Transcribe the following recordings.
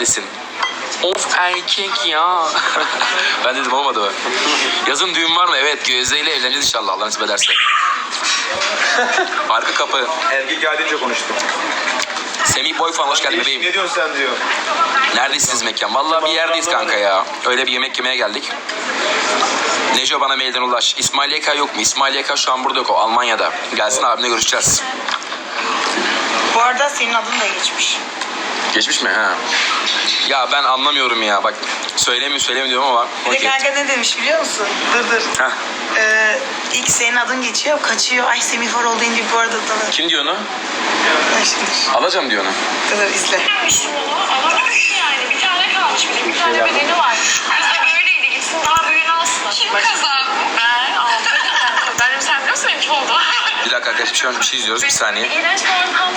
desin. Of erkek ya. ben dedim olmadı mı? Yazın düğün var mı? Evet Gözde ile evleneceğiz inşallah Allah nasip ederse. Arka kapı. Erkek geldince konuştum. Semih Boy falan hoş geldin bebeğim. Ne diyorsun sen diyor. Neredesiniz mekan? Vallahi bir yerdeyiz kanka ya. Öyle bir yemek yemeye geldik. Neco bana mailden ulaş. İsmail YK yok mu? İsmail YK şu an burada yok o Almanya'da. Gelsin abimle görüşeceğiz. Bu arada senin adın da geçmiş. Geçmiş mi? Ha. Ya ben anlamıyorum ya. Bak söylemiyorum söylemiyorum ama. Bir de okey. kanka ne demiş biliyor musun? Dur dur. Heh. Ee, ilk senin adın geçiyor, kaçıyor. Ay Semih Varol deyince bu arada da. Kim diyor onu? Ay şimdi. Alacağım diyor onu. Dur izle. Yapmışım onu ama yani bir tane kalmış bir de bir tane bedeni var. Biz de böyleydi gitsin daha büyüğünü alsın. Kim kazandı? Ben aldım. Ben sen biliyorsun benim kim oldu. Bir dakika arkadaşlar şu an bir şey izliyoruz. Bir saniye. İğrenç ortam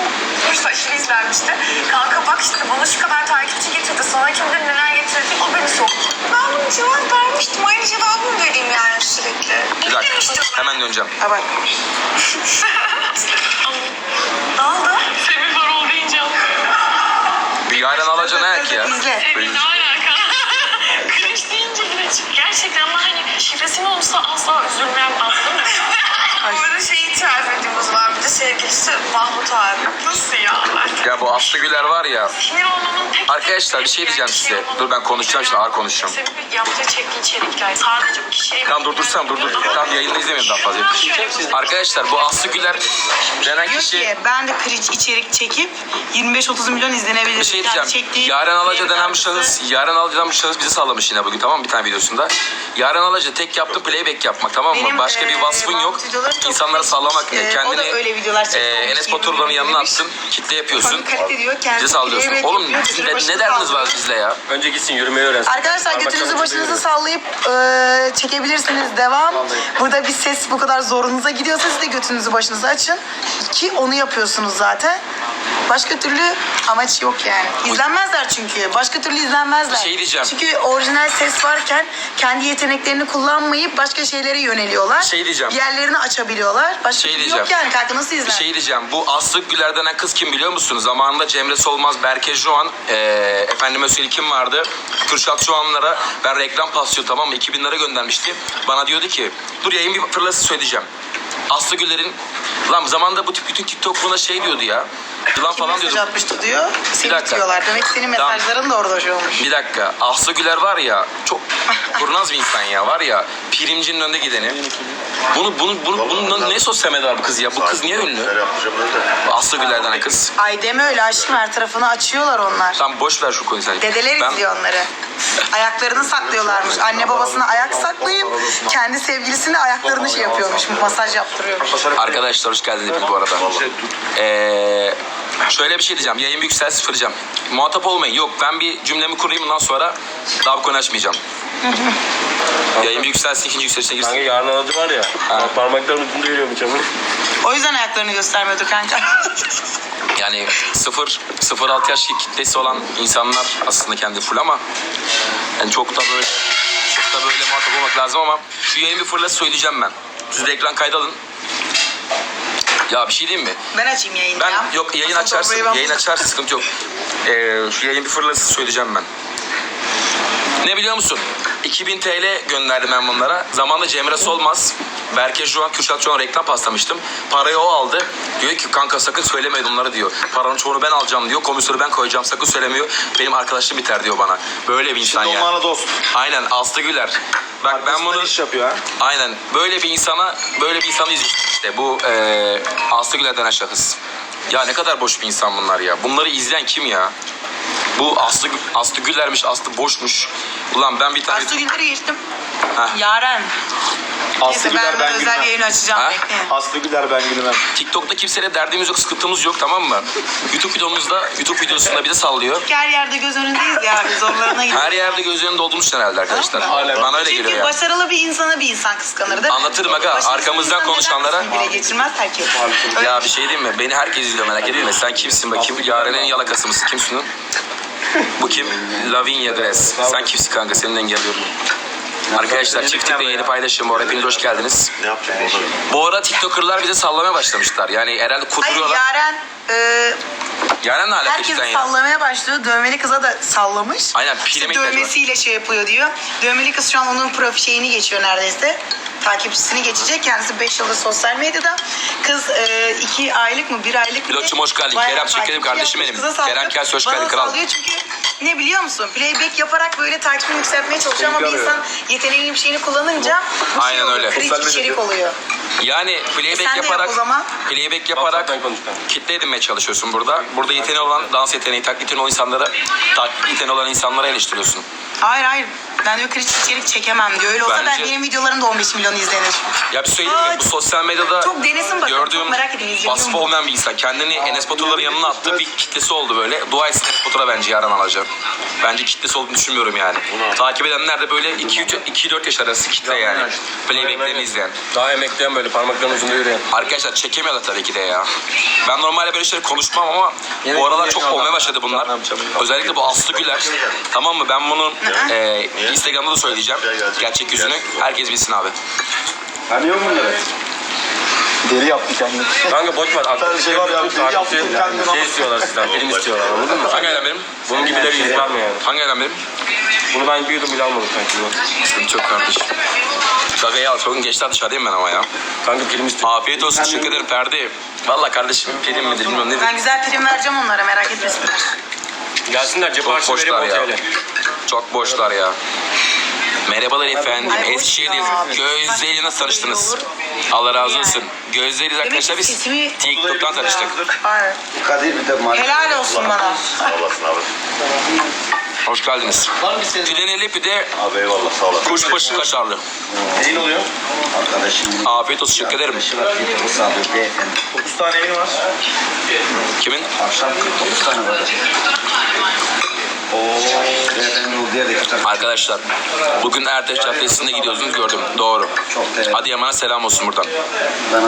kursa aşırı izlenmişti. Kanka bak işte bana şu kadar takipçi getirdi. Sana kim bilir neler getirdi. O beni soktu. Ben bunu cevap vermiştim. Aynı cevabı mı vereyim yani sürekli? Bir dakika. Demiştim. Hemen döneceğim. Ha bak. ne oldu? Semih Varol deyince Bir yaren alacaksın ki ya. İzle. Semih ne alaka? Cringe deyince bile çık. Gerçekten ama hani şifresi olsa asla üzülmem aslında. Bu arada şey itiraf ediyoruz var bir de sevgilisi Mahmut abi. Nasıl ya? Ya bu Aslı Güler var ya. Sinir tek Arkadaşlar, bir şey diyeceğim size. Dur, ben konuşacağım şimdi, ağır konuşacağım. Sebebi yaptığı çektiği içerikler. Sadece bu kişiye... Tamam durdursam dur dur. Tamam yayında izlemiyorum daha fazla. Arkadaşlar bu Aslı Güler denen Diyor ki kişi ben de cringe içerik çekip 25-30 milyon izlenebilir. bir şey Yani diyeceğim. çektiği Yaren Alaca denen bir şahıs, Yaren Alaca denen bir şahıs bizi sallamış yine bugün tamam mı bir tane videosunda. Yaren Alaca tek yaptığı playback yapmak tamam mı? Benim, Başka bir eee, vasfın yok. Mahmut videoları çok İnsanları değişik. sallamak ne? Eee, o Kendini da öyle videolar olmuş, Enes milyon yanına attın. Kitle yapıyorsun. Kalite diyor. Kendisi sallıyorsun. Oğlum ne, ne derdiniz var bizle ya? Önce gitsin yürümeyi öğrensin. Arkadaşlar götünüzü başınızı sallayıp e, çekebilirsiniz. Devam. Burada bir ses bu kadar zorunuza gidiyorsa siz de götünüzü başınıza açın. Ki onu yapıyorsunuz zaten. Başka türlü amaç yok yani. İzlenmezler çünkü. Başka türlü izlenmezler. Şey diyeceğim. Çünkü orijinal ses varken kendi yeteneklerini kullanmayıp başka şeylere yöneliyorlar. Şey diyeceğim. Yerlerini açabiliyorlar. Başka şey diyeceğim. yok yani. Kanka nasıl Bir izler? şey diyeceğim. Bu Aslı Güler denen kız kim biliyor musunuz? Zamanında Cemre Solmaz, Berke Joan, eee efendime söyleyeyim kim vardı? Kürşat Joan'lara ben reklam paslıyor tamam mı? 2000 lira göndermişti. Bana diyordu ki dur yayın bir fırlası söyleyeceğim. Aslı Güler'in lan zamanında bu tip bütün TikTok buna şey diyordu ya. Yılan Kim falan mesaj atmıştı diyor. Seni dakika. diyorlar. Demek ki senin Tamam. mesajların da orada şey olmuş. Bir dakika. Aslı Güler var ya çok kurnaz bir insan ya var ya pirimcinin önde gideni. Bunu bunu bunu bunun ne sosyal medya bu kız ya? Bu kız niye ünlü? Aslı Güler denen kız. Ay deme öyle aşkım her tarafını açıyorlar onlar. Tam boş ver şu konuyu sen. Dedeler Ben- izliyor onları. Ayaklarını saklıyorlarmış. Anne babasına ayak saklayıp kendi sevgilisine ayaklarını şey yapıyormuş. Masaj yaptırıyormuş. Arkadaşlar hoş geldiniz hepiniz bu arada. Ee, şöyle bir şey diyeceğim. Yayın bir yüksel sıfıracağım. Muhatap olmayın. Yok ben bir cümlemi kurayım bundan sonra daha bu konu açmayacağım. Yayın bir yükselsin ikinci yükselişine Kanka girsin. yarın adı var ya. Ha. Parmaklarının ucunda yürüyormuş ama. O yüzden ayaklarını göstermiyordu kanka. Yani 0 0-6 yaş kitlesi olan insanlar aslında kendi full ama yani çok da böyle çok da böyle muhatap olmak lazım ama şu yayın bir fırlası söyleyeceğim ben. Siz de ekran kaydı alın. Ya bir şey diyeyim mi? ben açayım yayını Ben ya. yok yayın Asıl açarsın. ben Yayın buldum. açarsın sıkıntı yok. Ee, şu yayın bir fırlası söyleyeceğim ben. Ne biliyor musun? 2000 TL gönderdim ben bunlara. Zamanında Cemre Solmaz, Berke Juan, Kürşat Çoğan reklam paslamıştım. Parayı o aldı. Diyor ki kanka sakın söyleme bunları diyor. Paranın çoğunu ben alacağım diyor. Komisyonu ben koyacağım sakın söylemiyor. Benim arkadaşlığım biter diyor bana. Böyle bir insan Şimdi ya. o bana dost. Aynen Aslı Güler. Bak ben bunu... iş yapıyor ha. Aynen. Böyle bir insana, böyle bir insanı izliyorsun işte. Bu eee Aslı Güler denen şahıs. Ya ne kadar boş bir insan bunlar ya. Bunları izleyen kim ya? Bu Aslı, Aslı Güler'miş, Aslı boşmuş. Ulan ben bir tane... Aslı Güller'i geçtim. Heh. Yaren. Aslı Neyse Güler ben, ben özel gülmem. yayın açacağım. Ha? Bekleyin. Aslı Güler ben gülmem. TikTok'ta kimseyle derdimiz yok, sıkıntımız yok tamam mı? YouTube videomuzda, YouTube videosunda bir de sallıyor. Her yerde göz önündeyiz ya. Zorlarına gidiyor. Her yerde göz önünde olduğumuz herhalde arkadaşlar. Hala. Bana öyle Çünkü geliyor ya. başarılı bir insana bir insan kıskanır değil mi? Anlatırım aga, Başarısız arkamızdan insan konuşanlara- kısmı bile geçirmez herkes. Öyle Ya bir şey diyeyim mi? Beni herkes izliyor merak ediyor musun? Sen kimsin bakayım? Yaren'in yalakası mısın? Kimsin? o? Bu kim? Lavinia Dress. Sen kimsin kanka? Seninle engelliyorum. Arkadaşlar çiftlikle yeni paylaşım. Bu arada hepiniz hoş geldiniz. Ne yapacağım orada? Bu ara TikToker'lar bize sallamaya başlamışlar. Yani herhalde Hayır kuduruyorlar. Yaren e, Yaren ne alaka Herkes cidden ya? sallamaya başlıyor. Dövmeli kıza da sallamış. Aynen, İşte prim ihtiyacı var. dövmesiyle şey yapıyor diyor. Dövmeli kız şu an onun profi şeyini geçiyor neredeyse. Takipçisini geçecek. Kendisi 5 yıldır sosyal medyada. Kız 2 aylık mı 1 aylık mı? Pilotçum, hoş geldin. Bayağı Kerem, takipçi kardeşim yapmış. benim. Kıza sallıyor. Kerem Kelsi, hoş Bana geldin, kral. sallıyor çünkü ne biliyor musun? Playback yaparak böyle takipini yükseltmeye çalışıyor ama bir insan yeteneğini bir şeyini kullanınca bu şey Aynen oluyor, öyle. Cringe Sosyal içerik medya- oluyor. Yani playback E sen de yap yaparak o zaman. playback yaparak kitle edinmeye çalışıyorsun burada. Burada yeteneği olan, dans yeteneği, taklit yeteneği olan insanlara, taklit yeteneği olan insanlara eleştiriyorsun. Hayır hayır. Ben diyor cringe içerik çekemem diyor. Öyle olsa ben Bence- benim videolarım da 15 milyon izlenir. Ya bir söyleyeyim mi? Aa, Bu sosyal medyada çok denesin bakalım, gördüğüm çok merak edin, izleyelim vasfı mi? olmayan bir insan. Kendini Enes Batur'ların yanına attığı bir kitlesi oldu böyle. Dua etsin Enes Batur'a bence yaran alacak. Bence kitlesi olduğunu düşünmüyorum yani. Takip edenler de böyle 2-4 yaş arası kitle yani. Playbacklerini izleyen. Daha emekleyen böyle parmaklarının ucunda yürüyen. Arkadaşlar çekemiyorlar tabii ki de ya. Ben normalde böyle şeyleri konuşmam ama bu aralar çok olmaya başladı bunlar. Özellikle bu Aslı Güler. Tamam mı? Ben bunu e, Instagram'da da söyleyeceğim. Gerçek yüzünü. Herkes bilsin abi. Hani yok bunları? Deri yaptı kendini. Kanka boş ver. Artık şey var ya, takipçi- yaptım kendime. Şey istiyorlar sizden. Film istiyorlar anladın mı? Hangi aydan benim? Bunun gibileri yüz verme yani. Hangi aydan benim? Bunu ben büyüdüm bile almadım kanki. Sıkıntı yok kardeşim. Şakayı al. Çok gençler dışarıdayım ben ama ya. Kanka film istiyor. Afiyet olsun. Teşekkür ederim Ferdi. Valla kardeşim prim midir bilmiyorum nedir. Ben güzel prim vereceğim onlara merak etmesinler. Gelsinler cep Çok boşlar ya. otele. Çok boşlar ya. Merhabalar efendim. Ay, boş Eskişehir ya. Gözde'yle nasıl tanıştınız? Olur. Allah razı olsun. Gözde'yle arkadaşlar biz sesimi- TikTok'tan tanıştık. Hayır. Kadir bir de marka. Helal olsun bana. olasın abi. Hoş geldiniz. Pideneli pide Abi eyvallah sağ olasın. kuşbaşı kaşarlı. Neyin oluyor? Arkadaşım. Afiyet olsun. Teşekkür ederim. Arkadaşı var. Firdevs abi beyefendi. 9 tane yayın var. Kimin? Akşam 49 tane var. Arkadaşlar bugün Erdeş Caddesi'nde gidiyorsunuz gördüm. Doğru. Çok değerli. Adıyaman'a selam olsun buradan. Da.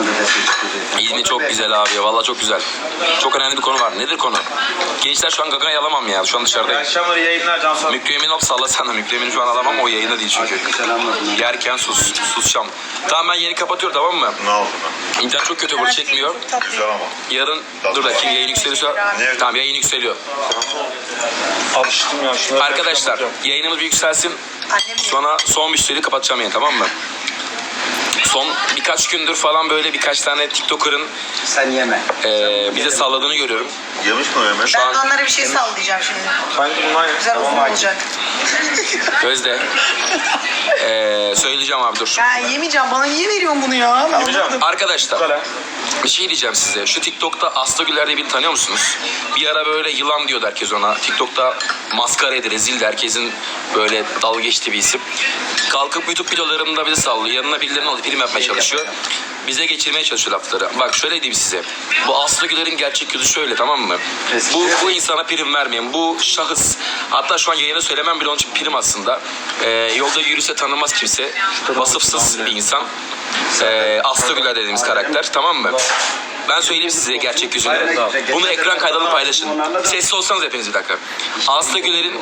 İlmi çok güzel abi. Vallahi çok güzel. Çok önemli bir konu var. Nedir konu? Gençler şu an gagayı alamam ya. Şu an dışarıdayım. Akşamları yayınlar Cansu. Mükremin hop sallasana. Mükremin'i şu an alamam. O yayında değil çünkü. Yerken sus. Susacağım. Tamam ben yeni kapatıyorum tamam mı? Ne oldu? İnternet çok kötü burada çekmiyor. Güzel ama. Yarın dur bakayım yayın yükseliyorsa. Tamam yayın yükseliyor. Alıştım ya. Şuna Arkadaşlar yayınımız bir yükselsin. Annem Sonra son müşteri kapatacağım yayını tamam mı? Son birkaç gündür falan böyle birkaç tane TikToker'ın Sen yeme. eee bize salladığını görüyorum. Yemiş mi Mehmet? Ben de onlara bir şey sallayacağım şimdi. Sanki bunlar ya. Güzel uzun olacak. Gözde. Eee söyleyeceğim abi dur. Ya yemeyeceğim. Bana niye veriyorsun bunu ya? Ben anlamadım. Arkadaşlar bir şey diyeceğim size. Şu TikTok'ta Aslı Güler diye birini tanıyor musunuz? Bir ara böyle yılan diyordu herkes ona. TikTok'ta maskara edi, rezildi. Herkesin böyle dalga geçtiği bir isim. Kalkıp YouTube videolarında bizi sallıyor. Yanına birilerinin alıp prim yapmaya çalışıyor. Bize geçirmeye çalışıyor lafları. Bak şöyle diyeyim size. Bu Aslı Güler'in gerçek yüzü şöyle tamam mı? Bu, bu insana prim vermeyin. Bu şahıs. Hatta şu an yayına söylemem bile onun için prim aslında. Ee, yolda yürüse tanımaz kimse. Vasıfsız bir insan. Ee, Aslı Güler dediğimiz karakter tamam mı? Ben söyleyeyim size gerçek yüzünü. Bunu ekran kaydını paylaşın. Sessiz olsanız hepiniz bir dakika. Aslı Güler'in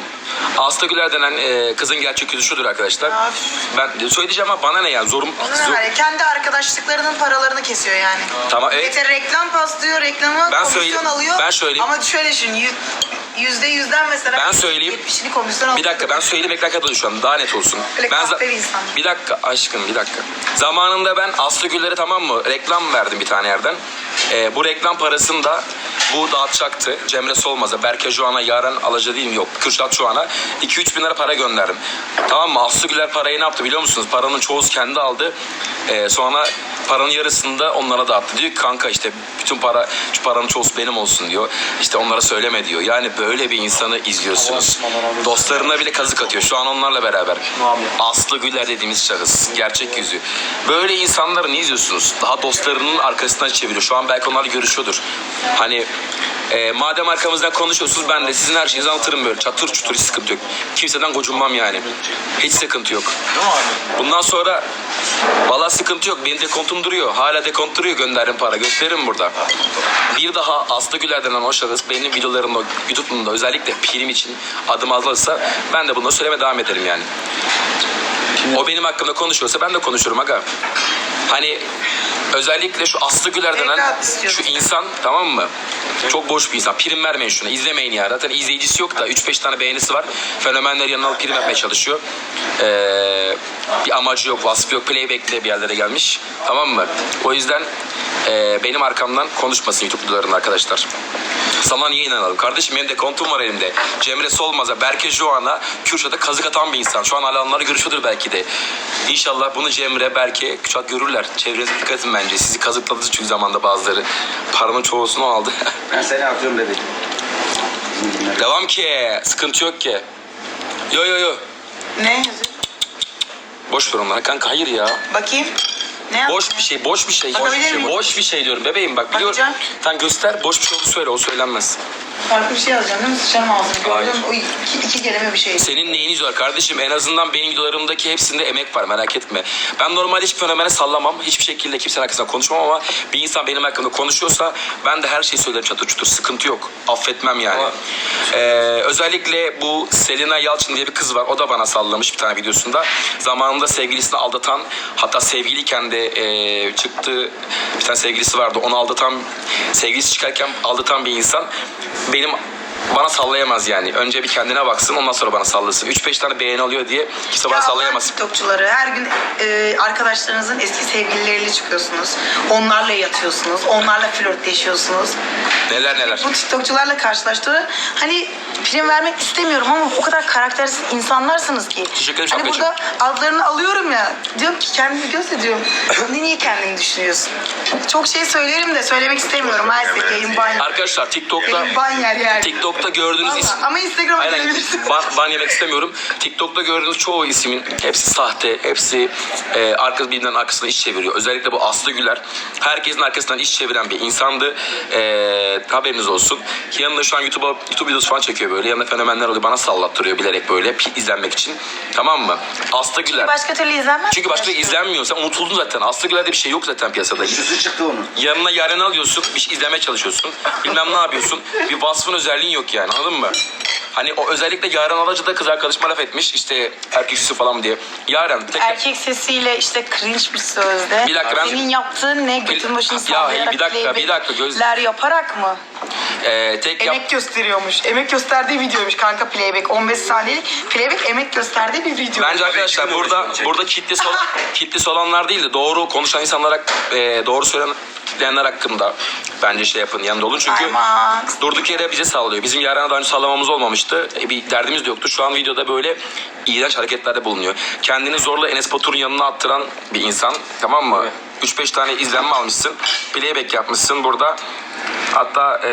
Aslı Güler denen e, kızın gerçek yüzü şudur arkadaşlar. Ben söyleyeceğim ama bana ne yani zorum. Ona zor- var ya? Kendi arkadaşlıklarının paralarını kesiyor yani. Tamam evet. Yeter reklam paslıyor, reklamı Ben komisyon söyleyeyim- alıyor. ben söyleyeyim. Ama şöyle düşün, yüzde yüzden mesela Ben söyleyeyim. 70'ini komisyon. Bir dakika ben söyleyeyim ekran kaydı şu an daha net olsun. Böyle ben kahpe bir insan. Bir dakika aşkım bir dakika. Zamanında ben Aslı Güller'e tamam mı reklam verdim bir tane yerden. Ee, bu reklam parasını da bu dağıtacaktı. Cemre Solmaz'a, Berke Joğan'a, Yaren Alaca değil mi? Yok, Kürşat Joğan'a 2-3 bin lira para gönderdim. Tamam mı? Aslı Güler parayı ne yaptı biliyor musunuz? Paranın çoğusu kendi aldı. Ee, sonra paranın yarısını da onlara dağıttı. Diyor ki kanka işte bütün para, şu paranın çoğusu benim olsun diyor. İşte onlara söyleme diyor. Yani böyle bir insanı izliyorsunuz. Dostlarına bile kazık atıyor. Şu an onlarla beraber. Aslı Güler dediğimiz şahıs. Gerçek yüzü. Böyle insanları ne izliyorsunuz? Daha dostlarının arkasından çeviriyor. Şu an belki onlarla görüşüyordur. Hani e, madem arkamızdan konuşuyorsunuz ben de sizin her şeyinizi anlatırım böyle. Çatır çutur hiç sıkıntı yok. Kimseden gocunmam yani. Hiç sıkıntı yok. Bundan sonra valla sıkıntı yok. Benim dekontum duruyor. Hala dekont duruyor gönderin para. Gösteririm burada. Bir daha Aslı Güler denen o şahıs benim videolarımda, YouTube'umda özellikle prim için adım alırsa ben de bunu söyleme devam ederim yani. O benim hakkımda konuşuyorsa ben de konuşurum aga. Hani Özellikle şu Aslı Güler denen şu insan tamam mı? Çok boş bir insan. Prim vermeyin şuna. izlemeyin ya. Zaten izleyicisi yok da 3-5 tane beğenisi var. Fenomenler yanına alıp prim yapmaya çalışıyor. Ee, bir amacı yok, vasfı yok. Playback'le bir yerlere gelmiş. Tamam mı? O yüzden e, benim arkamdan konuşmasın YouTube'luların arkadaşlar. Sana niye inanalım? Kardeşim benim de kontum var elimde. Cemre Solmaz'a, Berke Joğan'a, Kürşat'a kazık atan bir insan. Şu an hala onları görüşüyordur belki de. İnşallah bunu Cemre, Berke, Kürşat görürler. Çevrenize dikkat edin bence. Sizi kazıkladı çünkü zamanda bazıları. Paranın çoğusunu aldı. Ben seni atıyorum dedi. Devam ki. Sıkıntı yok ki. Yo yo yo. Ne yazıyor? Boş ver onları kanka hayır ya. Bakayım. Ne? Boş bir şey, boş bir şey. Boş bir şey, boş bir şey diyorum bebeğim bak biliyorum. Bakacağım. Sen göster boş bir şey olduğunu söyle o söylenmez. Farklı bir şey yazacağım değil mi? Sıçarım ağzını. Gördüm. O iki, iki kelime bir şey. Senin neyiniz var kardeşim? En azından benim videolarımdaki hepsinde emek var merak etme. Ben normalde hiçbir fenomene sallamam. Hiçbir şekilde kimsenin hakkında konuşmam ama bir insan benim hakkımda konuşuyorsa ben de her şeyi söylerim çatır çutur. Sıkıntı yok. Affetmem yani. Ee, özellikle bu Selena Yalçın diye bir kız var. O da bana sallamış bir tane videosunda. Zamanında sevgilisini aldatan hatta sevgiliyken de e, çıktı bir tane sevgilisi vardı. Onu aldatan sevgilisi çıkarken aldatan bir insan benim bana sallayamaz yani. Önce bir kendine baksın ondan sonra bana sallasın. 3-5 tane beğeni alıyor diye kimse bana Ya sallayamaz. TikTokçuları her gün e, arkadaşlarınızın eski sevgilileriyle çıkıyorsunuz. Onlarla yatıyorsunuz. Onlarla flörtleşiyorsunuz. Neler neler. Bu TikTokçularla karşılaştı. Hani prim vermek istemiyorum ama o kadar karaktersiz insanlarsınız ki. Teşekkür ederim Hani şapkacığım. burada adlarını alıyorum ya. Diyorum ki kendimi gösteriyorum. Ne niye kendini düşünüyorsun? Çok şey söylerim de söylemek istemiyorum maalesef. Yayın ban yer. Arkadaşlar TikTok'ta Yayın ban yer yani. TikTok'ta gördüğünüz Vallahi. isim Ama Instagram'a Aynen. gelebilirsiniz. Ban, ban yemek istemiyorum. TikTok'ta gördüğünüz çoğu ismin hepsi sahte. Hepsi e, arka birbirinden arkasına iş çeviriyor. Özellikle bu Aslı Güler herkesin arkasından iş çeviren bir insandı. E, haberiniz olsun. Yanında şu an YouTube'a YouTube videosu falan çekiyor böyle. Yanında fenomenler oluyor. Bana sallattırıyor bilerek böyle pi- izlenmek için. Tamam mı? Aslı Güler. Başka türlü izlenmez. Çünkü başka izlenmiyor. Sen unutuldun zaten. Aslı Güler'de bir şey yok zaten piyasada. Süsü çıktı onun. Yanına yarın alıyorsun, bir şey izlemeye çalışıyorsun. Bilmem ne yapıyorsun. Bir vasfın özelliğin yok yani anladın mı? Hani o özellikle Yaren Alacı da kız arkadaşıma laf etmiş işte erkek süsü falan diye. Yaren tek Erkek sesiyle işte cringe bir sözde. Bir dakika, ben- Senin yaptığın ne? Götün başını Ya, sallayarak bir dakika, bir dakika, göz- yaparak mı? E, tek yap, Emek gösteriyormuş. Emek gösterdiği videoymuş kanka playback. 15 saniyelik playback emek gösterdiği bir video. Bence arkadaşlar burada burada kitlesi olan, kitlesi olanlar değil de doğru konuşan insanlar hak- e, doğru söyleyenler hakkında bence şey yapın yanında olun çünkü Aman. durduk yere bize sallıyor. Bizim Yaren'e daha önce sallamamız olmamıştı. E, bir derdimiz de yoktu. Şu an videoda böyle iğrenç hareketlerde bulunuyor. Kendini zorla Enes Batur'un yanına attıran bir insan. Tamam mı? 3-5 tane izlenme almışsın. Playback yapmışsın burada. Hatta e,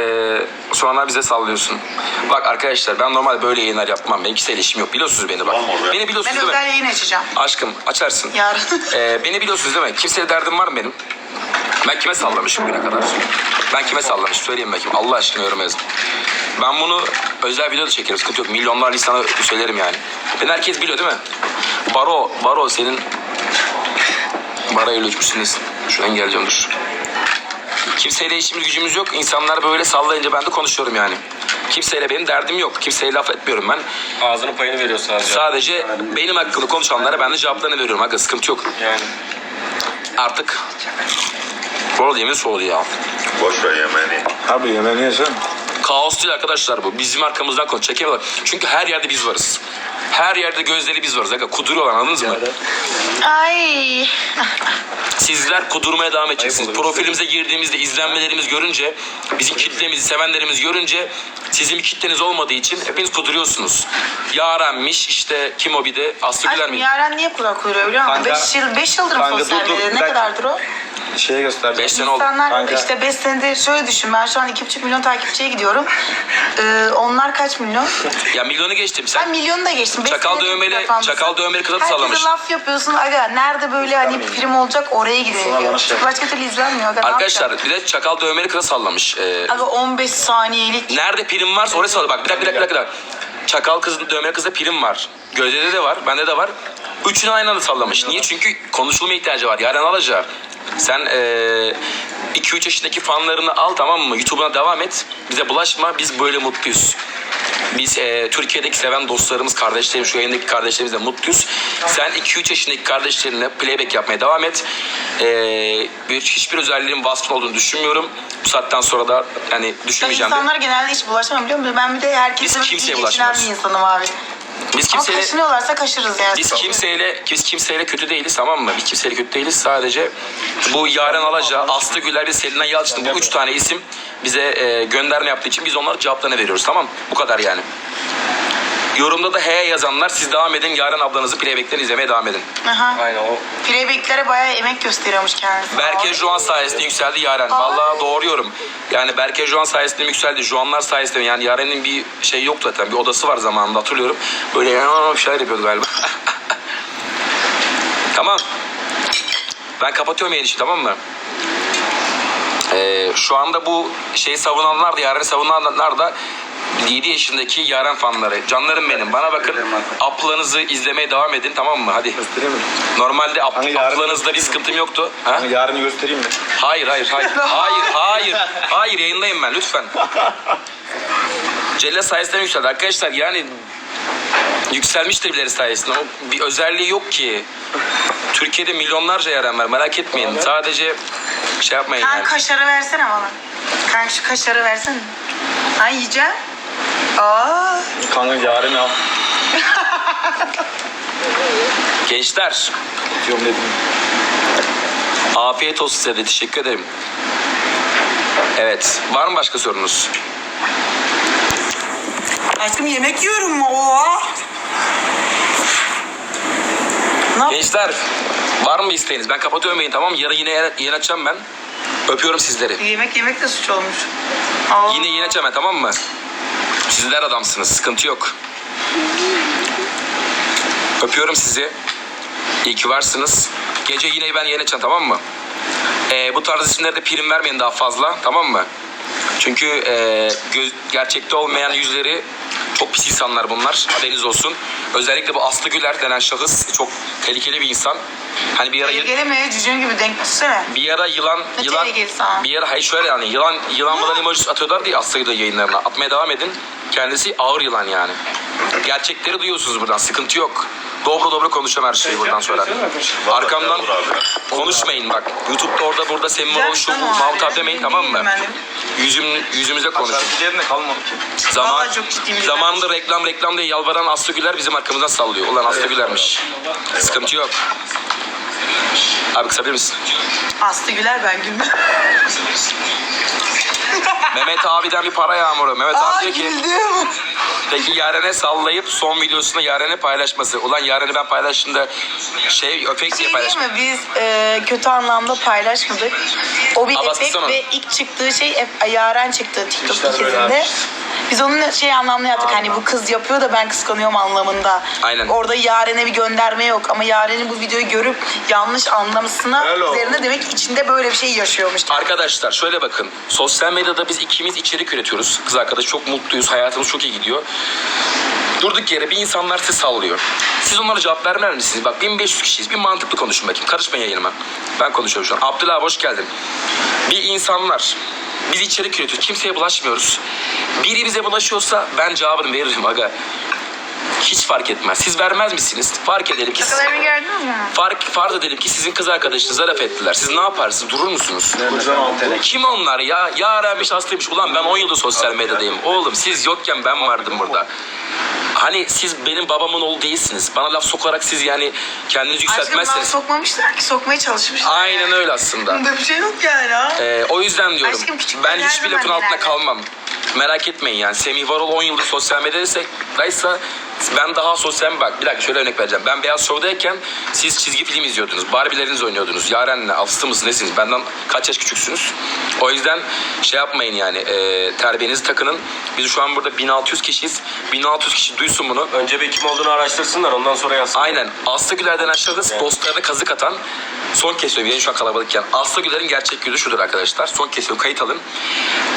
sonra bize sallıyorsun. Bak arkadaşlar ben normal böyle yayınlar yapmam. Benim kişisel işim yok. Biliyorsunuz beni bak. Olur ya. Beni biliyorsunuz Ben değil mi? özel yayın açacağım. Aşkım açarsın. Yarın. Ee, beni biliyorsunuz değil mi? Kimseye derdim var mı benim? Ben kime sallamışım bugüne kadar? Ben kime sallamışım? Söyleyeyim bakayım. Allah aşkına yorum yazın. Ben bunu özel video da çekerim. Sıkıntı yok. Milyonlarca insana söylerim yani. Beni herkes biliyor değil mi? Baro, Baro senin... Baro ile uçmuşsun? Şuradan geleceğim dur. Kimseyle işimiz gücümüz yok. İnsanlar böyle sallayınca ben de konuşuyorum yani. Kimseyle benim derdim yok. Kimseye laf etmiyorum ben. Ağzının payını veriyor sadece. Sadece benim hakkımda konuşanlara ben de cevaplarını veriyorum. Hakikaten sıkıntı yok. yani. Artık Bol yemin soğudu ya. Boş ver yemeğini. Abi yemeğini yesen. Kaos değil arkadaşlar bu. Bizim arkamızdan konu çekemiyorlar. Çünkü her yerde biz varız. Her yerde gözleri biz varız. Aga, kuduruyorlar anladınız mı? Ay. Sizler kudurmaya devam edeceksiniz. Profilimize girdiğimizde izlenmelerimiz görünce, bizim kitlemizi, sevenlerimizi görünce sizin bir kitleniz olmadığı için hepiniz kuduruyorsunuz. Yarenmiş işte kim o bir de Aslı Güler Aşkım mi? Yaren niye kulak kuyruğu biliyor musun? Kanka- 5 yıl, beş yıldır mı Kanka sosyal dur, dur, medyada? bir Ne dakika. kadardır o? Şeye göster. Beş sene oldu. İnsanlar Kanka. işte 5 senedir şöyle düşün. Ben şu an 2,5 milyon takipçiye gidiyorum. Ee, onlar kaç milyon? Ya milyonu geçtim Ben sen. milyonu da geçtim. Beş Çakal senedir dövmeli- çakal dövmeli kıza da sallamış. Herkese laf yapıyorsun. Aga nerede böyle hani prim olacak oraya gidiyor. diyor. şey. Başka türlü izlenmiyor. Aga, ne Arkadaşlar yapacağım? bir de çakal dövmeli kıza sallamış. Ee, Aga 15 saniyelik. Nerede prim varsa oraya sor. Bak bir dakika bir dakika. Bir dakika. Çakal kızın dövmeli kızda prim var. Gözde'de de var. Bende de var. Üçünü aynı anda sallamış. Niye? Çünkü konuşulma ihtiyacı var. Yaren alacağı. Sen 2-3 yaşındaki fanlarını al tamam mı? YouTube'una devam et. Bize bulaşma. Biz böyle mutluyuz. Biz e, Türkiye'deki seven dostlarımız, kardeşlerimiz, şu yayındaki kardeşlerimizle mutluyuz. Sen 2-3 yaşındaki kardeşlerinle playback yapmaya devam et. E, bir, hiçbir özelliğin vasfın olduğunu düşünmüyorum. Bu saatten sonra da yani Ben düşünmeyeceğim de. insanlar genelde hiç bulaşmam biliyor musun? Ben bir de herkese kimseye iyi geçinen bir insanım abi. Biz Ama kimseyle... kaşınıyorlarsa kaşırız yani. Biz kimseyle biz kimseyle kötü değiliz tamam mı? Biz kimseyle kötü değiliz. Sadece bu Yaren Alaca, Aslı Güler ve Selina Yalçın bu üç tane isim bize e, gönderme yaptığı için biz onlara cevaplarını veriyoruz tamam Bu kadar yani. Yorumda da H yazanlar siz devam edin. Yaren ablanızı playback'ten izlemeye devam edin. Aha. Aynen o. Playbacklere bayağı emek gösteriyormuş kendisi. Berke Juan sayesinde yükseldi Yaren. Vallahi doğru yorum. Yani Berke Juan sayesinde mi yükseldi? Juanlar sayesinde mi? Yani Yaren'in bir şey yok zaten. Bir odası var zamanında hatırlıyorum. Böyle "Aa" bir şeyler yapıyordu galiba. tamam. Ben kapatıyorum yayını şimdi, tamam mı? Ee, şu anda bu şeyi savunanlar da Yaren'i savunanlar da 7 yaşındaki Yaren fanları. Canlarım benim. Bana bakın. Ablanızı izlemeye devam edin tamam mı? Hadi. Göstereyim mi? Normalde ab- Hani Yaren- ablanızda bir sıkıntım yoktu. Ha? Hani yarını göstereyim mi? Hayır hayır hayır. Hayır hayır. Hayır yayındayım ben lütfen. Celle sayesinde yükseldi. Arkadaşlar yani yükselmiştir birileri sayesinde. O bir özelliği yok ki. Türkiye'de milyonlarca yaran var merak etmeyin. Sadece şey yapmayın Kan yani. kaşarı versene bana. Kan şu kaşarı versene. Ha yiyeceğim. Aa. Kanka yarını al. Gençler Diyorum dedim. afiyet olsun size de teşekkür ederim. Evet var mı başka sorunuz? Aşkım yemek yiyorum mu? Oha. Ne yap- Gençler var mı isteğiniz? Ben kapatıyorum yayını tamam mı? Yarın yine yayın açacağım ben. Öpüyorum sizleri. Yemek yemek de suç olmuş. Aa. Yine yayın açacağım ben tamam mı? Sizler adamsınız. Sıkıntı yok. Öpüyorum sizi. İyi ki varsınız. Gece yine ben açacağım tamam mı? Ee, bu tarz isimlere de prim vermeyin daha fazla tamam mı? Çünkü e, göz, gerçekte olmayan yüzleri çok pis insanlar bunlar. Haberiniz olsun. Özellikle bu Aslı Güler denen şahıs çok tehlikeli bir insan. Hani bir ara Tehlikeli mi? Cücüğün gibi denk tutsana. bir ara yılan Ne yılan tehlikelisi ama? bir ara hayır şöyle yani yılan yılan falan emojisi atıyorlar diye da yayınlarına. Atmaya devam edin. Kendisi ağır yılan yani. Gerçekleri duyuyorsunuz buradan. Sıkıntı yok. Dobro dobro konuşacağım her şeyi buradan sonra. Arkamdan konuşmayın bak. YouTube'da orada burada Semih Ol şu bu Mahmut abi demeyin tamam mı? Yüzüm, yüzümüze konuşun. Kalmadı ki. Zaman, Vallahi çok ciddiyim. zamanında reklam reklam diye yalvaran Aslı Güler bizim arkamızdan sallıyor. Ulan Aslı Güler'miş. Sıkıntı yok. Abi kısabilir misin? Aslı Güler ben gülmem. Mehmet abiden bir para yağmuru. Mehmet Aa abi diyor ki güldüm. peki Yaren'e sallayıp son videosunu Yaren'e paylaşması. Ulan Yaren'i ben paylaştığımda şey öpek diye Şey paylaştım. mi? Biz e, kötü anlamda paylaşmadık. O bir efekt onu. ve ilk çıktığı şey Ef- Yaren çıktı TikTok ikizinde. Biz onun şey anlamda yaptık hani bu kız yapıyor da ben kıskanıyorum anlamında. Aynen. Orada Yaren'e bir gönderme yok ama Yaren'in bu videoyu görüp yanlış anlamasına Hello. üzerine demek ki içinde böyle bir şey yaşıyormuş. Arkadaşlar şöyle bakın. Sosyal medyada biz ikimiz içerik üretiyoruz. Kız arkadaş çok mutluyuz. Hayatımız çok iyi gidiyor. Durduk yere bir insanlar sizi sallıyor. Siz onlara cevap vermez misiniz? Bak 1500 kişiyiz. Bir mantıklı konuşun bakayım. Karışmayın yayınıma. Ben konuşuyorum şu an. Abdullah hoş geldin. Bir insanlar biz içerik üretiyoruz. Kimseye bulaşmıyoruz. Biri bize bulaşıyorsa ben cevabını veririm aga. Hiç fark etmez. Siz vermez misiniz? Fark edelim ki siz... Şakalarımı gördünüz mü? Fark, farz edelim ki sizin kız arkadaşınıza laf ettiler. Siz ne yaparsınız? Durur musunuz? Kim onlar ya? Yarenmiş hastaymış. Ulan ben 10 yıldır sosyal medyadayım. Oğlum siz yokken ben vardım burada. Hani siz benim babamın oğlu değilsiniz. Bana laf sokarak siz yani kendinizi Aşkım yükseltmezseniz. sokmamışlar ki sokmaya çalışmışlar. Aynen öyle aslında. Bunda bir şey yok yani ha. Ee, o yüzden diyorum. Aşkım küçük ben hiçbir lafın altında neler. kalmam. Merak etmeyin yani. Semih Varol 10 yıldır sosyal medyadaysa ben daha sosyal bak bir dakika şöyle örnek vereceğim. Ben Beyaz Show'dayken siz çizgi film izliyordunuz. Barbie'leriniz oynuyordunuz. Yaren'le Aslı mısınız nesiniz? Benden kaç yaş küçüksünüz? O yüzden şey yapmayın yani. E, terbiyenizi takının. Biz şu an burada 1600 kişiyiz. 1600 kişi duysun bunu. Önce bir kim olduğunu araştırsınlar ondan sonra yazsın. Aynen. Aslı Güler denen şahıs dostlarına kazık atan son kesiyorum. Yayın şu an kalabalıkken. Aslı Güler'in gerçek yüzü şudur arkadaşlar. Son kesiyorum. Kayıt alın.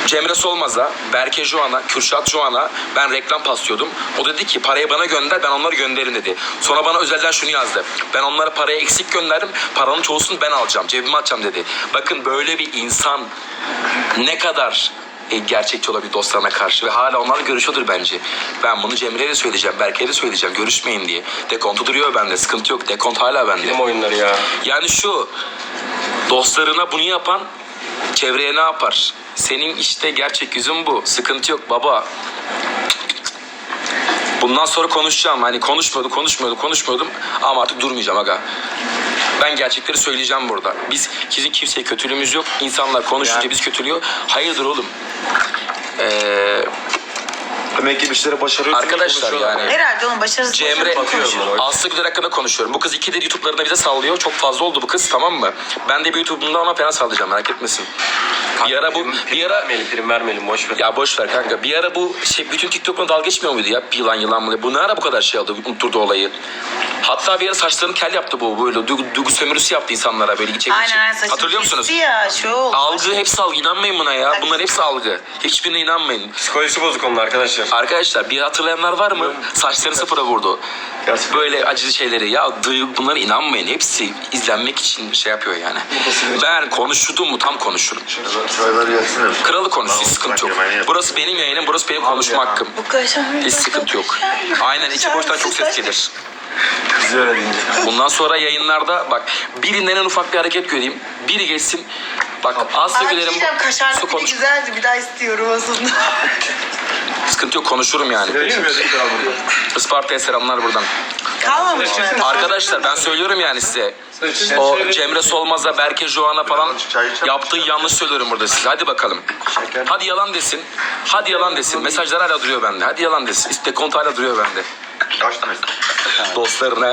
Cemre Solmaz'a, Berke Joğan'a, Kürşat Joğan'a ben reklam paslıyordum. O dedi ki parayı bana gönder ben onları gönderirim dedi. Sonra bana özelden şunu yazdı. Ben onlara parayı eksik gönderdim. Paranın çoğusunu ben alacağım. Cebime atacağım dedi. Bakın böyle bir insan ne kadar e, gerçekçi olabilir dostlarına karşı ve hala onlar görüşüyordur bence. Ben bunu Cemre'ye de söyleyeceğim, Berke'ye de söyleyeceğim. Görüşmeyin diye. Dekontu duruyor bende. Sıkıntı yok. Dekont hala bende. Film oyunları ya. Yani şu dostlarına bunu yapan çevreye ne yapar? Senin işte gerçek yüzün bu. Sıkıntı yok baba. Bundan sonra konuşacağım. Hani konuşmuyordum, konuşmuyordum, konuşmuyordum. Ama artık durmayacağım aga. Ben gerçekleri söyleyeceğim burada. Biz bizim kimseye kötülüğümüz yok. İnsanlar konuşunca biz kötülüyor. Hayırdır oğlum? Ee, Demek ki bir şeyleri başarıyorsun. arkadaşlar yani. Herhalde onun başarısı Cemre. Aslı Güler hakkında konuşuyorum. Bu kız ikidir YouTube'larında bize sallıyor. Çok fazla oldu bu kız tamam mı? Ben de bir YouTube'umda ona fena sallayacağım merak etmesin. Bir ara bu, Prim- prim bir ara... vermeyelim, prim vermeyelim boş ver. Ya boş ver kanka. Bir ara bu şey bütün TikTok'la dalga geçmiyor muydu ya? Yılan yılan mı? Bu ne ara bu kadar şey oldu? Unutturdu olayı. Hatta bir ara saçlarını kel yaptı bu böyle. Duygu, duygu sömürüsü yaptı insanlara böyle çekmek için. Aynen aynen saçını Hatırlıyor musunuz? kesti ya şu. Algı hepsi algı. İnanmayın buna ya. Bunlar hepsi algı. Hiçbirine inanmayın. Psikolojisi bozuk onun arkadaşlar. Arkadaşlar bir hatırlayanlar var mı? Saçlarını sıfıra vurdu. Böyle acı şeyleri. Ya duygu bunlara inanmayın. Hepsi izlenmek için şey yapıyor yani. Ben konuştum mu tam konuşurum. Çaylar. Kralı konuşsun sıkıntı yok. Burası benim yayınım, burası benim konuşma hakkım. Bu kaşar- Hiç sıkıntı yok. Aynen içi boştan çok ses gelir. Biz öyle deyince. Bundan sonra yayınlarda bak birinden en ufak bir hareket göreyim. Biri geçsin. Bak Aslı Ay Güler'in diyeceğim kaşarlı su konuş. güzeldi bir daha istiyorum aslında. Sıkıntı yok konuşurum yani. Isparta'ya selamlar buradan. Kalmamış mı? Arkadaşlar ben söylüyorum yani size. O Cemre Solmaz'a, Berke Joğan'a falan yaptığı yanlış söylüyorum burada size. Hadi bakalım. Hadi yalan desin. Hadi yalan desin. Mesajlar hala duruyor bende. Hadi yalan desin. Dekont hala duruyor bende. Kaç tane? Dostlarına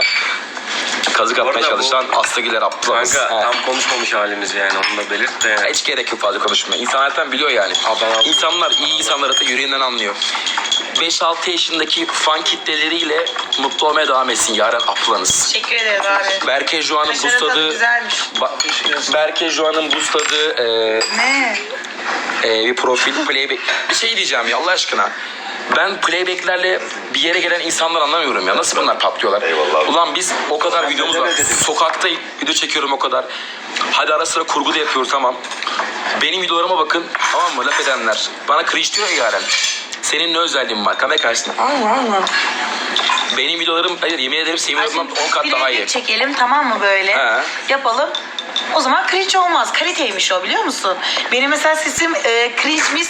kazık atmaya Orada bu- çalışan Aslı Güler aptalımız. Kanka He. tam konuşmamış halimiz yani onu da belirt de yani. Hiç gerek yok fazla konuşmaya. İnsan zaten biliyor yani. İnsanlar, iyi insanlar hatta yüreğinden anlıyor. 5-6 yaşındaki fan kitleleriyle mutlu olmaya devam etsin Yaren Aplanız. Teşekkür ederiz abi. Berke Joan'ın Kaşarın tadı boostladığı... güzelmiş. Ba- Berke Joan'ın boostladığı e, Ne? e, bir profil playback. Bir şey diyeceğim ya Allah aşkına. Ben playbacklerle bir yere gelen insanlar anlamıyorum ya. Nasıl bunlar patlıyorlar? Eyvallah. Ulan biz o kadar videomuz var. Sokakta video çekiyorum o kadar. Hadi ara sıra kurgu da yapıyoruz tamam. Benim videolarıma bakın. Tamam mı? Laf edenler. Bana cringe diyor ya Yaren. Senin ne özelliğin var? Kamera karşısında. Allah Allah. Benim videolarım, hayır yemin ederim senin videolarımdan 10 kat daha iyi. Bir çekelim tamam mı böyle? He. Yapalım. O zaman cringe olmaz. Kaliteymiş o biliyor musun? Benim mesela sesim e, cringe'miş.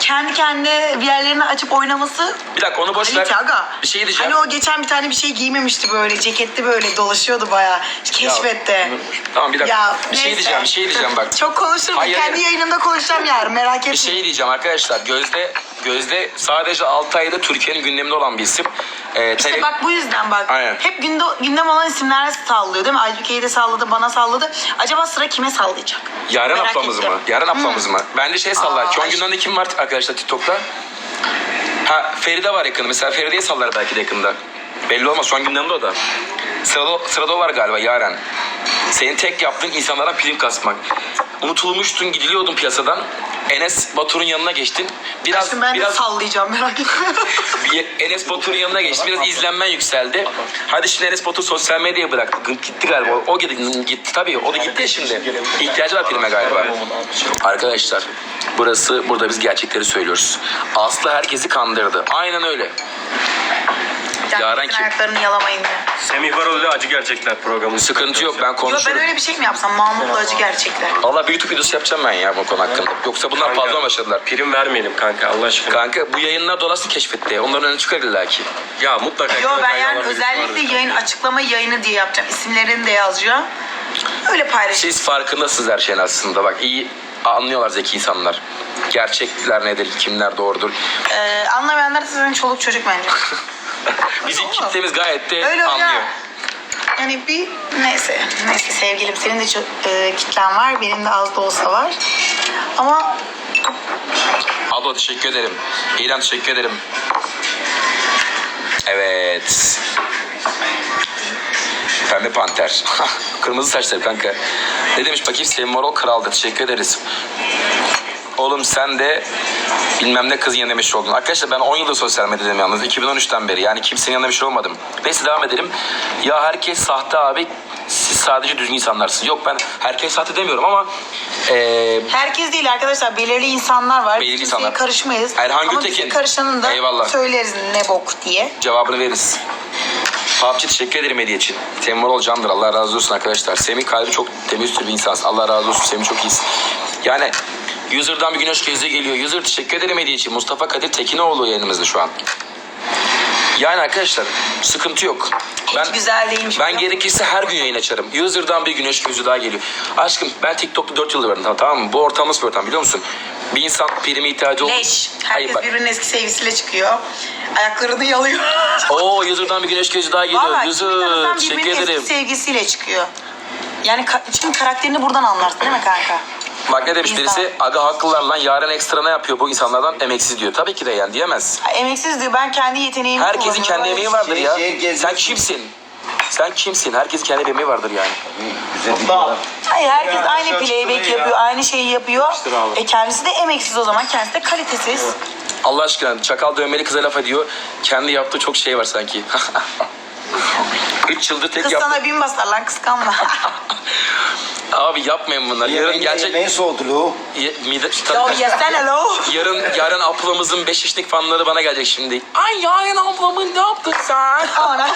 Kendi kendine bir yerlerini açıp oynaması Bir dakika onu boş ver. Kalite aga. Bir şey diyeceğim. Hani o geçen bir tane bir şey giymemişti böyle. Ceketli böyle dolaşıyordu bayağı. Keşfette. Tamam bir dakika. Ya, bir şey neyse. diyeceğim, bir şey diyeceğim bak. Çok konuşurum. Hayır, Kendi hayır. yayınımda konuşacağım yarın merak etme. Bir şey diyeceğim arkadaşlar. Gözde Gözde sadece 6 ayda Türkiye'nin gündeminde olan bir isim. Ee, İşte tele- bak bu yüzden bak. Aynen. Hep günde, gündem olan isimler sallıyor değil mi? Aybüke'yi de salladı, bana salladı. Acaba sıra kime sallayacak? Yaren Merak ablamız ettim. mı? Yaren ablamız mı? Bence şey sallar. Aa, an ay- kim var arkadaşlar TikTok'ta? Ha Feride var yakında. Mesela Feride'ye sallar belki de yakında. Belli olmaz. Şu an gündemde o da. Sırada, sırada o var galiba Yaren. Senin tek yaptığın insanlara prim kasmak. Unutulmuştun, gidiliyordun piyasadan. Enes Batur'un yanına geçtin. Biraz Şimdi ben de biraz sallayacağım merak etme. Bir Enes Batur'un yanına geçti. Biraz izlenmen yükseldi. Hadi şimdi Enes Batur sosyal medyaya bıraktı. Gitti galiba. O gitti, gitti tabii. O da gitti ya şimdi. İhtiyacı var filme galiba. Arkadaşlar burası burada biz gerçekleri söylüyoruz. Aslı herkesi kandırdı. Aynen öyle. Yaren Kendi kim? ayaklarını yalamayın diye. Semih Varol ile Acı Gerçekler programı. Sıkıntı yok ben Yo, ben konuşurum. öyle bir şey mi yapsam? Mahmut'la acı gerçekler. Valla bir YouTube videosu yapacağım ben ya bu konu hakkında. Yoksa bunlar Kanka, fazla başladılar. Prim vermeyelim kanka Allah aşkına. Kanka bu yayınlar dolasın keşfetti. Onların önüne çıkar illa ki. ya mutlaka. Yo ben kaynalar yani birisi özellikle yayın açıklama yayını diye yapacağım. İsimlerini de yazacağım. Öyle paylaşacağım. Siz farkındasınız her şeyin aslında. Bak iyi anlıyorlar zeki insanlar. Gerçekler nedir, kimler doğrudur. Ee, anlamayanlar sizin çoluk çocuk bence. Bizim kitlemiz gayet de Öyle öyle. anlıyor. Yani bir neyse neyse sevgilim senin de çok e, kitlen var benim de az da olsa var ama Abla teşekkür ederim. İrem teşekkür ederim. Evet. Pembe panter. Kırmızı saçları kanka. Ne demiş bakayım Sevim Morol kraldı. Teşekkür ederiz. Oğlum sen de bilmem ne kızın yanında meşhur oldun. Arkadaşlar ben 10 yıldır sosyal medyadayım yalnız. 2013'ten beri. Yani kimsenin yanında meşhur olmadım. Neyse devam edelim. Ya herkes sahte abi. Siz sadece düzgün insanlarsınız. Yok ben herkes sahte demiyorum ama eee Herkes değil arkadaşlar. Belirli insanlar var. Belirli Kimseye insanlar. karışmayız. Erhan Ama Gültekin. bize karışanın da Eyvallah. söyleriz ne bok diye. cevabını veririz. PUBG teşekkür ederim hediye için. Temur candır. Allah razı olsun arkadaşlar. Semih kalbi çok temiz bir insansın. Allah razı olsun. Semih çok iyisin. Yani User'dan bir güneş gezi geliyor. User teşekkür ederim hediye için. Mustafa Kadir Tekinoğlu yanımızda şu an. Yani arkadaşlar sıkıntı yok. Hiç güzel değilmiş. Ben gerekirse her gün yayın açarım. User'dan bir güneş gözü daha geliyor. Aşkım ben TikTok'ta 4 yıldır varım tamam, tamam mı? Bu ortam nasıl bir ortam biliyor musun? Bir insan prime ihtiyacı olur. Leş. Hayır Herkes bak. birbirinin eski sevgisiyle çıkıyor. Ayaklarını yalıyor. Oo User'dan bir güneş gözü daha geliyor. Valla kimi User tanısan teşekkür birbirinin ederim. eski sevgisiyle çıkıyor. Yani ka- çünkü karakterini buradan anlarsın değil mi kanka? Bak ne demiş İnsan. birisi? Aga haklılar lan yarın ekstra ne yapıyor bu insanlardan emeksiz diyor. Tabii ki de yani diyemez. Ha, Emeksiz diyor ben kendi yeteneğimi Herkesin kullanıyorum. kendi emeği vardır Şey- ya. şey gezmek Sen kimsin? Sen kimsin? Herkesin kendi bir emeği vardır yani. Güzel videolar. Hayır herkes Ya, aynı aşağı playback çıkmayı yapıyor, aynı şeyi yapıyor. İşte. E kendisi de emeksiz o zaman, kendisi de kalitesiz. Allah aşkına çakal dövmeli kıza laf ediyor. Kendi yaptığı çok şey var sanki. Üç yıldır tek Kız yap. sana bin basar lan kıskanma. Abi yapmayın bunları. Yarın Yemeğin gelecek... yemeğin soğudu lo. Ye- mide... Yo yesene lo. Yarın, yarın ablamızın 5 yaşındaki fanları bana gelecek şimdi. Ay yarın ablamın ne yaptın sen? Ana.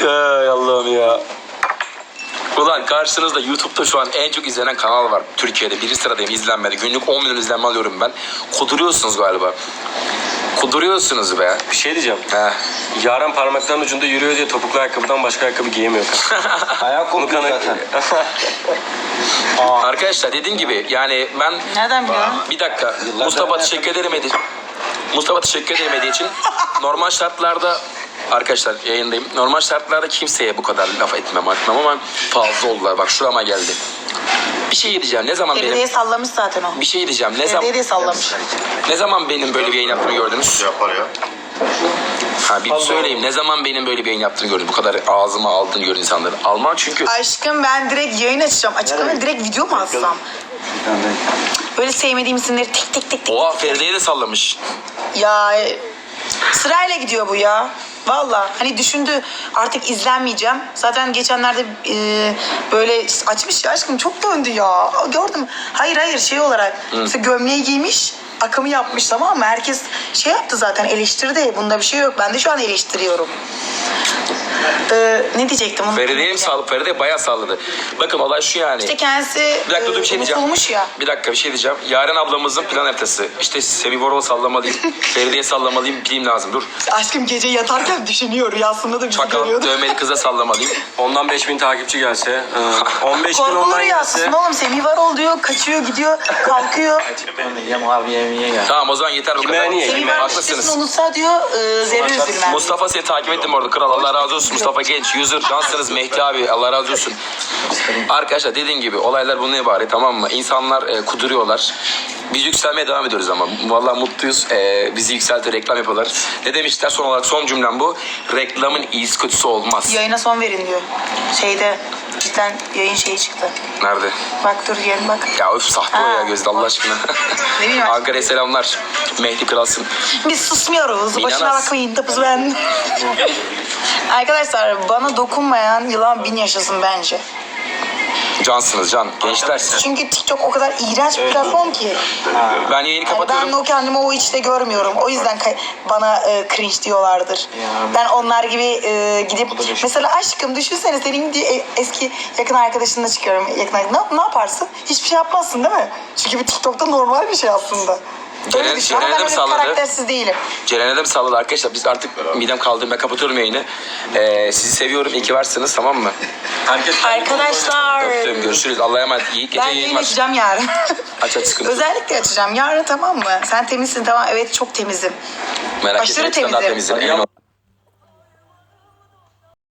Ay Allah'ım ya. Ulan karşınızda YouTube'da şu an en çok izlenen kanal var. Türkiye'de birinci sıradayım izlenmede. Günlük 10 milyon izlenme alıyorum ben. Kuduruyorsunuz galiba. Kuduruyorsunuz be. Bir şey diyeceğim. Heh. Yaren parmaklarının ucunda yürüyor diye topuklu ayakkabıdan başka ayakkabı giyemiyor. Ayak kana... zaten. Arkadaşlar dediğim gibi yani ben Nereden biliyorsun? bir dakika Mustafa teşekkür ederim hediye. Mustafa teşekkür ederim hediye için. Normal şartlarda arkadaşlar yayındayım. Normal şartlarda kimseye bu kadar laf etmem etmem ama fazla oldular. Bak şurama geldi. Bir şey diyeceğim. Ne zaman benim sallamış zaten o. bir şey diyeceğim. Ne zaman Feride'ye de sallamış. ne zaman benim böyle bir yayın yaptığımı gördünüz? Yapar ya. Ha bir söyleyeyim. Ne zaman benim böyle bir yayın yaptığını gördünüz? Bu kadar ağzıma aldığını gördü insanların. Alman çünkü Aşkım ben direkt yayın açacağım. Açıklamaya direkt video mu atsam? Böyle sevmediğim isimleri tek tek tek tek. Oha Feride'ye de sallamış. Ya sırayla gidiyor bu ya. Valla hani düşündü artık izlenmeyeceğim. Zaten geçenlerde e, böyle açmış ya aşkım çok döndü ya. Gördüm. Hayır hayır şey olarak işte gömleği giymiş akımı yapmış tamam mı? Herkes şey yaptı zaten eleştirdi. Bunda bir şey yok. Ben de şu an eleştiriyorum. Ee, ne diyecektim? Unuttum Feride'ye mi salladı? Feride bayağı salladı. Bakın olay şu yani. İşte kendisi Bir dakika dur bir şey e, diyeceğim. unutulmuş ya. Bir dakika bir şey diyeceğim. Yaren ablamızın plan haritası. İşte Semih Boral'a sallamalıyım. Feride'ye sallamalıyım. Bileyim lazım. Dur. Aşkım gece yatarken düşünüyor. Rüyasında da bizi Çakal görüyordu. dövmeli kıza sallamalıyım. Ondan 5000 takipçi gelse, e, 15 bin Korkulu ondan gelse. oğlum. Semih var ol diyor. Kaçıyor gidiyor. Kalkıyor. Yem abi yemeğe gel. Tamam o zaman yeter bu kadar. Yemeğini ye, Semih yemeğini. var Haklısınız. unutsa diyor. E, zerre. Mustafa seni takip ettim orada kral Allah razı olsun Mustafa Genç user cansınız Mehdi abi Allah razı olsun. Arkadaşlar dediğim gibi olaylar bunun ibaret tamam mı? İnsanlar e, kuduruyorlar. Biz yükselmeye devam ediyoruz ama vallahi mutluyuz. E, bizi yükselti reklam yapıyorlar. Ne demişler? Son olarak son cümlem bu. Reklamın iyisi kötüsü olmaz. Yayına son verin diyor. Şeyde cidden yayın şeyi çıktı. nerede? Bak dur gelin bak. ya öf sahte o Ha. ya Gözde Allah aşkına. Ne bileyim Ankara'ya selamlar. Mehdi kralsın. Biz susmuyoruz. Başına bakmayın tıpız ben. Arkadaşlar bana dokunmayan yılan bin yaşasın bence. cansınız can gençler Çünkü TikTok o kadar iğrenç bir platform ki. ben yayını Yani kapatıyorum ben o kendimi o içte görmüyorum. O yüzden kay- bana e, cringe diyorlardır. Ben onlar gibi e, gidip mesela aşkım düşünsene senin e, eski yakın arkadaşınla çıkıyorum. Yakın arkadaşın. ne, ne yaparsın? Hiçbir şey yapmazsın değil mi? Çünkü bir TikTok'ta normal bir şey aslında. Ceren- düşün. Ceren'e de mi salladı? karaktersiz değilim. Ceren'e de mi salladı arkadaşlar? Biz artık midem kaldı. Ben kapatıyorum yayını. Ee, sizi seviyorum. İyi ki varsınız tamam mı? Herkes Arkadaşlar. Öptüm. Görüşürüz. Allah'a emanet. İyi gece Ben yayın yayın var. açacağım yarın. Aç aç sıkıntı. yok. Özellikle açacağım. Yarın tamam mı? Sen temizsin tamam. Evet çok temizim. Merak Aşırı etme. Daha temizim. temizim. Emin ol.